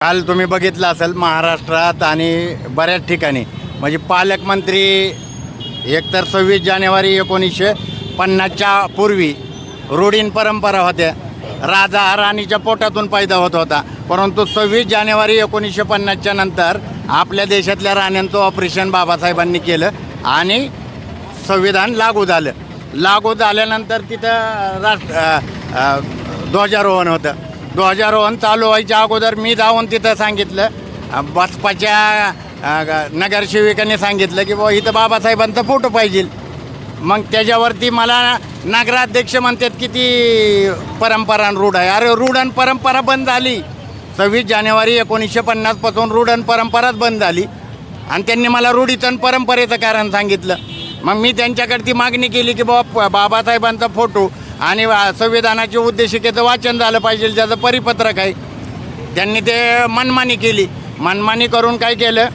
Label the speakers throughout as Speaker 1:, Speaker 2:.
Speaker 1: काल तुम्ही बघितलं असेल महाराष्ट्रात आणि बऱ्याच ठिकाणी. म्हणजे पालकमंत्री एकतर सव्वीस जानेवारी एकोणीसशे पन्नासच्या पूर्वी रूढीन परंपरा होत्या. राजा हा राणीच्या पोटातून पैदा होत होता. परंतु सव्वीस जानेवारी एकोणीसशे पन्नासच्या नंतर आपल्या देशातल्या राण्यांचं ऑपरेशन बाबासाहेबांनी केलं आणि संविधान लागू झालं. लागू झाल्यानंतर तिथं राष्ट्र ध्वजारोहण होतं. ध्वजारोहण चालू व्हायच्या अगोदर मी जाऊन तिथं सांगितलं. बसपाच्या नगरसेविकाने ग- नगरसेविकांनी सांगितलं की बुवा इथं बाबासाहेबांचा फोटो पाहिजे. मग त्याच्यावरती मला नगराध्यक्ष म्हणतात की ती परंपरा रूढ आहे. अरे रूढन परंपरा बंद झाली. सव्वीस जानेवारी एकोणीसशे पन्नासपासून रूढन परंपराच बंद झाली. आणि त्यांनी मला रूढीतन परंपरेचं कारण सांगितलं. मग मी त्यांच्याकडे ती मागणी केली की बाबा बाबासाहेबांचा फोटो आणि वा- उद्देशिकेचं वाचन झालं पाहिजे ज्याचं परिपत्रक आहे. त्यांनी ते मनमानी केली. मनमानी करून काय केलं?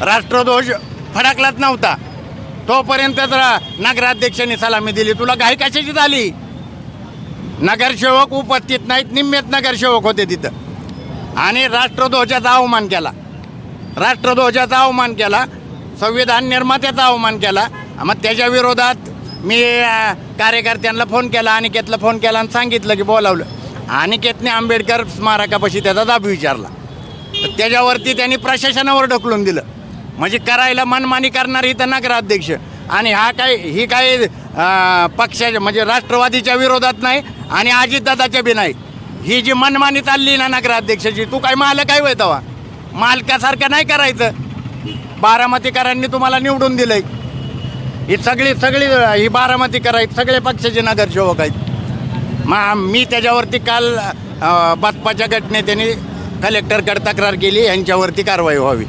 Speaker 1: राष्ट्रध्वज फडकलाच नव्हता. तोपर्यंतच नगराध्यक्षांनी सलामी दिली. तुला घाई कशाची झाली? नगरसेवक उपस्थित नाहीत निम्मेत नगरसेवक होते तिथं. आणि राष्ट्रध्वजाचा अवमान केला. राष्ट्रध्वजाचा अवमान केला. संविधान निर्मात्याचा अवमान केला. मग त्याच्या विरोधात मी कार्यकर्त्यांना फोन केला अनिकेतला फोन केला आणि सांगितलं की बोलावलं. अनिकेतने आंबेडकर स्मारकापाशी त्याचा दाब विचारला. तर त्याच्यावरती त्यांनी प्रशासनावर ढकलून दिलं. म्हणजे करायला मनमानी करणारे इथं नगराध्यक्ष. आणि हा काय ही काय पक्षाच्या म्हणजे राष्ट्रवादीच्या विरोधात नाही आणि अजितदादाच्या बी नाही. ही जी मनमानी चालली ना नगराध्यक्षाची तू काय मालक काय होय तेव्हा मालकासारखं नाही करायचं. बारामतीकरांनी तुम्हाला निवडून दिलंय. ही सगळी सगळी ही बारामती करायची सगळे पक्षाचे नगरसेवक आहेत. मा मी त्याच्यावरती काल अ, बसपाच्या गटनेत्यांनी कलेक्टरकडे तक्रार केली यांच्यावरती कारवाई व्हावी.